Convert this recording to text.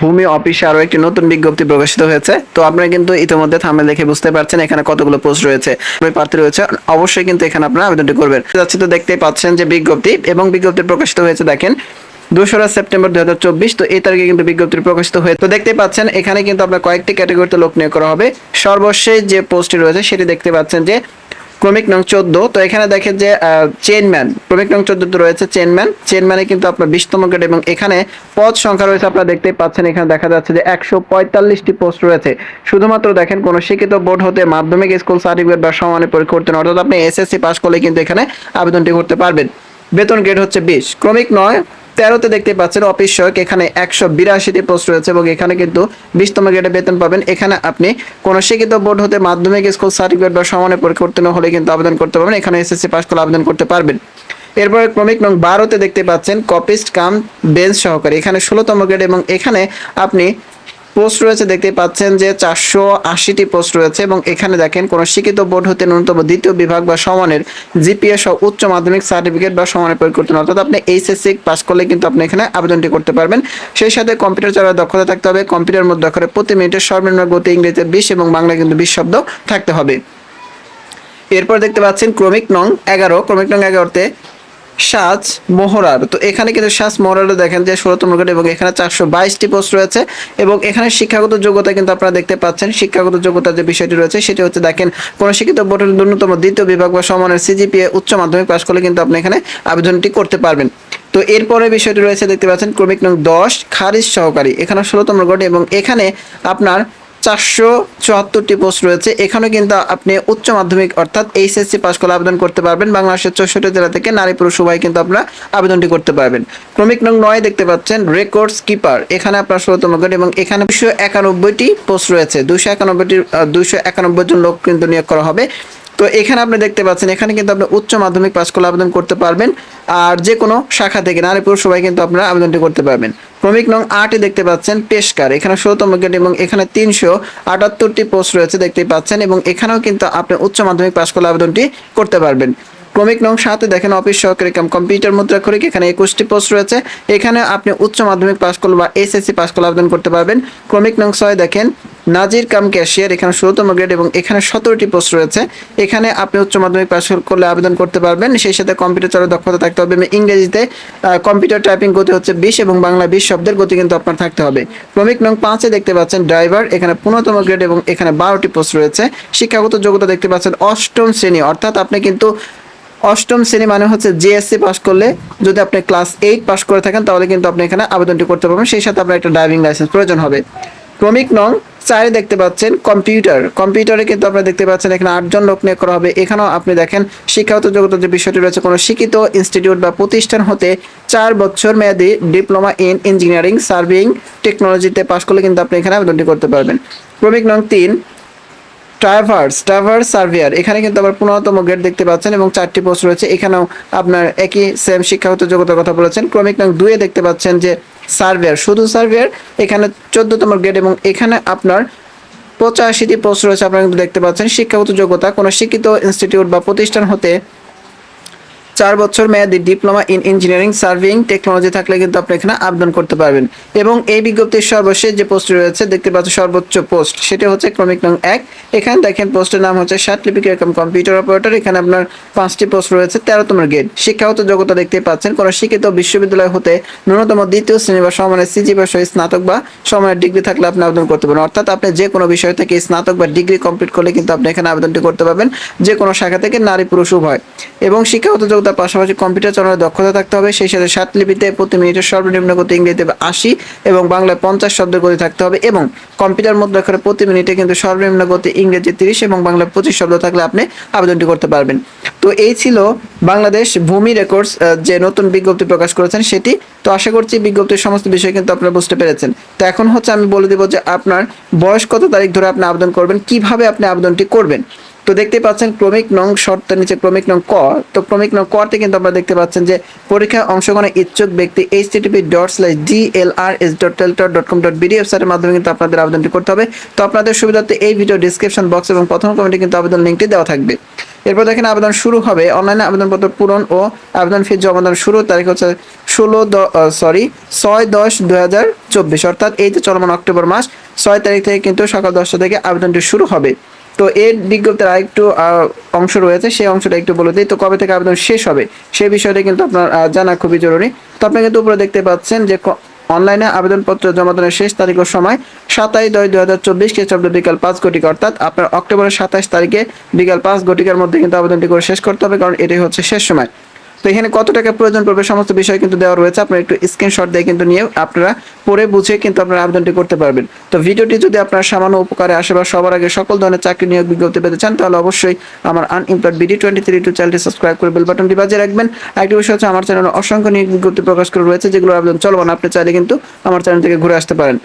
ভূমি অফিসে আরও একটি নতুন বিজ্ঞপ্তি প্রকাশিত হয়েছে। তো আপনারা কিন্তু ইতিমধ্যে থামে দেখে বুঝতে পারছেন এখানে কতগুলো পোস্ট রয়েছে। প্রার্থী রয়েছে, অবশ্যই কিন্তু এখানে আপনারা আবেদনটি করবেন। যাচ্ছে তো দেখতেই পাচ্ছেন যে বিজ্ঞপ্তি এবং বিজ্ঞপ্তি প্রকাশিত হয়েছে, দেখেন দোসরা সেপ্টেম্বর দুই হাজার চব্বিশ, তো এই তারিখে কিন্তু বিজ্ঞপ্তি প্রকাশিত হয়ে তো দেখতে পাচ্ছেন, এখানে কিন্তু আপনার কয়েকটি ক্যাটাগরিতে লোক নিয়োগ করা হবে। সর্বশেষ যে পোস্টটি রয়েছে, সেটি দেখতে পাচ্ছেন যে ক্রমিক নং চোদ্দ। তো এখানে দেখেন যে চেনম্যান ক্রমিক নং চোদ্দ তো রয়েছে চেনম্যান চেনম্যানে কিন্তু আপনার বিশতম গ্রেড এবং এখানে পদ সংখ্যা রয়েছে, আপনারা দেখতেই পাচ্ছেন, এখানে দেখা যাচ্ছে যে একশো পঁয়তাল্লিশটি পোস্ট রয়েছে। শুধুমাত্র দেখেন, কোনো শিক্ষিত বোর্ড হতে মাধ্যমিক, স্কুল, সার্টিফিকেট বা সমানের পরীক্ষা করতে অর্থাৎ আপনি এসএসসি পাস করলে কিন্তু এখানে আবেদনটি করতে পারবেন। বেতন গ্রেড হচ্ছে বিশ। ক্রমিক নয় তেরোতে দেখতে পাচ্ছেন অফিস সহায়ক, এখানে একশো বিরাশিটি পোস্ট রয়েছে এবং এখানে কিন্তু বিশতম গ্রেডে বেতন পাবেন। এখানে আপনি কোন শিক্ষিত বোর্ড হতে মাধ্যমিক স্কুল সার্টিফিকেট বা সমানে উত্তীর্ণ হলে কিন্তু আবেদন করতে পারবেন। এখানে এসএসসি পাস করলে আবেদন করতে পারবেন। এরপরে ক্রমিক নং বারোতে দেখতে পাচ্ছেন কপিস্ট কাম বেঞ্চ সহকারী। এখানে ষোলোতম গ্রেড এবং এখানে আপনি পোস্ট রয়েছে দেখতে পাচ্ছেন যে চারশো আশিটি পোস্ট রয়েছে এবং এখানে দেখেন কোন শিক্ষিত বোর্ড হতে ন্যূনতম দ্বিতীয় বিভাগ বা সমানের জিপিএ সহ উচ্চ মাধ্যমিক সার্টিফিকেট বা সমানের প্রয়োগ। অর্থাৎ আপনি এইচএসসি পাস করলে কিন্তু আপনি এখানে আবেদনটি করতে পারবেন সেই সাথে কম্পিউটার চালানোর দক্ষতা থাকতে হবে, কম্পিউটার মধ্যে অক্ষরে প্রতি মিনিটে সর্বনিম্ন গতি ইংরেজিতে বিশ এবং বাংলা কিন্তু বিশ শব্দ থাকতে হবে এরপর দেখতে পাচ্ছেন ক্রমিক নং এগারো ক্রমিক নং এগারোতে সাজ মোহরার তো এখানে কিন্তু সাজ মোহরারে দেখেন যে ষোলোতম গ্রেড এবং এখানে চারশো বাইশটি পোস্ট রয়েছে এবং এখানে শিক্ষাগত যোগ্যতা কিন্তু আপনারা দেখতে পাচ্ছেন। শিক্ষাগত যোগ্যতার যে বিষয়টি রয়েছে সেটি হচ্ছে দেখেন, কোনো শিক্ষিত বোর্ডের ন্যূনতম দ্বিতীয় বিভাগ বা সমানের সিজিপিএ উচ্চ মাধ্যমিক পাশ করলে কিন্তু আপনি এখানে আবেদনটি করতে পারবেন। তো এরপরে বিষয়টি রয়েছে দেখতে পাচ্ছেন, ক্রমিক নং দশ, খারিজ সহকারী। এখানে ষোলোতম গ্রেড এবং এখানে আপনার চারশো চুয়াত্তরটি পোস্ট রয়েছে। এখানে কিন্তু আপনি উচ্চ মাধ্যমিক অর্থাৎ এইচএসসি পাস করে আবেদন করতে পারবেন। বাংলাদেশের চৌষট্টি জেলা থেকে নারী পুরুষ সবাই কিন্তু আপনারা আবেদনটি করতে পারবেন। ক্রমিক নং নয় দেখতে পাচ্ছেন রেকর্ডস কিপার এখানে আপনার ষোলোতম গ্রেড এবং এখানে দুশো একানব্বইটি পোস্ট রয়েছে। দুশো একানব্বইটি দুশো একানব্বই জন লোক কিন্তু নিয়োগ করা হবে। তো এখানে আপনি দেখতে পাচ্ছেন, এখানে কিন্তু আপনি উচ্চ মাধ্যমিক পাস করলে আবেদন করতে পারবেন, আর যে কোনো শাখা থেকে নারী পুরুষ সবাই কিন্তু আপনারা আবেদনটি করতে পারবেন। ক্রমিক নং আটে দেখতে পাচ্ছেন পেশকার এখানে ষোলতম গ্রেড এবং এখানে তিনশো আটাত্তরটি পোস্ট রয়েছে দেখতে পাচ্ছেন, এবং এখানেও কিন্তু আপনি উচ্চ মাধ্যমিক পাস করলে আবেদনটি করতে পারবেন। ক্রমিক নং সাথে দেখেন, অফিস সহকারী কাম, কম্পিউটার মুদ্রাক্ষরিক এখানে একুশটি পোস্ট রয়েছে, এখানে আপনি উচ্চ মাধ্যমিক পাস করলে বা এসএসসি পাস করলে আবেদন করতে পারবেন। ক্রমিক নং ছয় দেখেন নাজির কাম ক্যাশিয়ার, এখানে ষোলোতম গ্রেড এবং এখানে সতেরোটি পোস্ট রয়েছে। এখানে আপনি উচ্চ মাধ্যমিক পাস করলে আবেদন করতে পারবেন। সেই সাথে কম্পিউটার চালানোর দক্ষতা থাকতে হবে ইংরেজিতে কম্পিউটার টাইপিং গতি হচ্ছে বিশ এবং বাংলা বিশ শব্দের গতি কিন্তু আপনার থাকতে হবে। ক্রমিক নং পাঁচে দেখতে পাচ্ছেন ড্রাইভার, এখানে পনেরোতম গ্রেড এবং এখানে বারোটি পোস্ট রয়েছে। শিক্ষাগত যোগ্যতা দেখতে পাচ্ছেন অষ্টম শ্রেণি, অর্থাৎ আপনি কিন্তু অষ্টম শ্রেণি মানে হচ্ছে জিএসসি পাস করলে যদি আপনি ক্লাস এইট পাস করে থাকেন, তাহলে কিন্তু আপনি এখানে আবেদনটি করতে পারবেন। সেই সাথে আপনার একটা ড্রাইভিং লাইসেন্স প্রয়োজন হবে। ক্রমিক নং চারে দেখতে পাচ্ছেন কম্পিউটার। কম্পিউটারে কিন্তু আপনারা দেখতে পাচ্ছেন এখানে আটজন লোক নিয়োগ করা হবে। এখানেও আপনি দেখেন শিক্ষাগত যোগ্যতা যে বিষয়টি রয়েছে, কোনো শিক্ষিত ইনস্টিটিউট বা প্রতিষ্ঠান হতে চার বছর মেয়াদি ডিপ্লোমা ইন ইঞ্জিনিয়ারিং, সার্ভিং টেকনোলজিতে পাশ করলে কিন্তু আপনি এখানে আবেদনটি করতে পারবেন। ক্রমিক নং তিন, ট্রাভার্স ট্রাভার্স সার্ভিয়ার। এখানে কিন্তু আবার পনেরোতম গ্রেড দেখতে পাচ্ছেন এবং চারটি পোস্ট রয়েছে। এখানেও আপনার একই সেম শিক্ষাগত যোগ্যতার কথা বলেছেন। ক্রমিক নং দুয়ে দেখতে পাচ্ছেন যে সার্ভিয়ার, শুধু সার্ভেয়ার, এখানে চোদ্দতম গ্রেড এবং এখানে আপনার পঁচাশিটি প্রশ্ন রয়েছে, আপনারা কিন্তু দেখতে পাচ্ছেন। শিক্ষাগত যোগ্যতা, কোনো শিক্ষিত ইনস্টিটিউট বা প্রতিষ্ঠান হতে চার বছর মেয়াদি diploma in engineering, serving technology থাকলে কিন্তু আপনি এখানে আবেদন করতে পারবেন। এবং এই বিজ্ঞপ্তির সর্বশেষ যে পোস্ট রয়েছে, দেখতে পাচ্ছেন সর্বোচ্চ পোস্ট, সেটা হচ্ছে ক্রমিক নং এক। এখানে দেখেন, পোস্টের নাম হচ্ছে ষাট লিপিক এরকম কম্পিউটার অপারেটর। এখানে আপনার পাঁচটি পোস্ট রয়েছে, তেরোতম গ্রেড। শিক্ষাগত যোগ্যতা দেখতে পাচ্ছেন, কোনো শিক্ষিত বিশ্ববিদ্যালয় হতে ন্যূনতম দ্বিতীয় শ্রেণি বা সমানের সিজি বা স্নাতক বা সমানের ডিগ্রি থাকলে আপনি আবেদন করতে পারেন অর্থাৎ আপনি যে কোনো বিষয় থেকে স্নাতক বা ডিগ্রি কমপ্লিট করলে কিন্তু আপনি এখানে আবেদনটি করতে পারবেন, যে কোনো শাখা থেকে নারী পুরুষ উভয়। এবং শিক্ষাগত যোগ্যতার পাশাপাশি কম্পিউটার চালানোর দক্ষতা থাকতে হবে। সেই সাথে সাত লিপিতে প্রতি মিনিটের সর্বনিম্ন গতি ইংরেজিতে আশি এবং বাংলায় পঞ্চাশ শব্দ গতি থাকতে হবে এবং কম্পিউটার মুদ্রাক্ষরে প্রতি মিনিটে কিন্তু সর্বনিম্ন গতি ইংরেজি তিরিশ এবং বাংলায় পঁচিশ শব্দ থাকলে আপনি আবেদনটি করতে পারবেন। তো এই ছিল বাংলাদেশ ভূমি রেকর্ডস যে নতুন বিজ্ঞপ্তি প্রকাশ করেছেন সেটি। তো আশা করছি বিজ্ঞপ্তির সমস্ত বিষয় কিন্তু আপনারা বুঝতে পেরেছেন। তো এখন হচ্ছে আমি বলে দেবো যে আপনার বয়স কত তারিখ ধরে আপনি আবেদন করবেন, কীভাবে আপনি আবেদনটি করবেন। তো দেখতে পাচ্ছেন ক্রমিক নং শর্তের নিচে ক্রমিক নং ক। তো ক্রমিক নং করতে কিন্তু আপনারা দেখতে পাচ্ছেন যে পরীক্ষায় অংশগ্রহণের ইচ্ছুক ব্যক্তি HTTP dot slash D L R S dot teletalk dot com dot BD ওয়েবসাইটের মাধ্যমে কিন্তু আপনাদের আবেদনটি করতে হবে। তো আপনাদের সুবিধার্থে এই ভিডিও ডিসক্রিপশন বক্স এবং প্রথম কমেন্টে কিন্তু আবেদন লিঙ্কটি দেওয়া থাকবে। এরপর দেখেন আবেদন শুরু হবে। অনলাইনে আবেদনপত্র পূরণ ও আবেদন ফি জমাদান শুরু তারিখ হচ্ছে ষোলো সরি ছয় দশ দুই হাজার চব্বিশ। অর্থাৎ এই যে চলমান অক্টোবর মাস, ছয় তারিখ থেকে কিন্তু সকাল দশটা থেকে আবেদনটি শুরু হবে। তো এর বিজ্ঞপ্তির আরেকটু অংশ রয়েছে, সেই অংশটা একটু বলে দিই। তো কবে থেকে আবেদন শেষ হবে, সেই বিষয়টা কিন্তু আপনার জানা খুবই জরুরি। তো আপনি কিন্তু উপরে দেখতে পাচ্ছেন যে অনলাইনে আবেদনপত্র জমাদানের শেষ তারিখের সময় সাতাশ দশ দু হাজার চব্বিশ খ্রিস্টাব্দ বিকাল পাঁচ ঘটিকা, অর্থাৎ আপনার অক্টোবরের সাতাশ তারিখে বিকাল পাঁচ ঘটিকার মধ্যে কিন্তু আবেদনটি করে শেষ করতে হবে, কারণ এটাই হচ্ছে শেষ সময়। তো এখানে কত টাকা প্রয়োজন পড়বে সমস্ত বিষয় কিন্তু দেওয়া রয়েছে। আপনার একটু স্ক্রিনশট দিয়ে কিন্তু নিয়ে আপনারা পড়ে বুঝে কিন্তু আপনারা আবেদনটি করতে পারবেন। তো ভিডিওটি যদি আপনার সামান্য উপকারে আসে বা সবার আগে সকল ধরনের চাকরি নিয়োগ বিজ্ঞপ্তি পেতে চান, তাহলে অবশ্যই আমার unemployed BD twenty three two চ্যানেলটি সাবস্ক্রাইব করে বেল বাটনটি বাজিয়ে রাখবেন। আরেকটি বিষয় হচ্ছে, আমার চ্যানেলে অসংখ্য নিয়োগ বিজ্ঞপ্তি প্রকাশ করে রয়েছে যেগুলো আবেদন চলমান। আপনি চাইলে কিন্তু আমার চ্যানেল থেকে ঘুরে আসতে পারেন।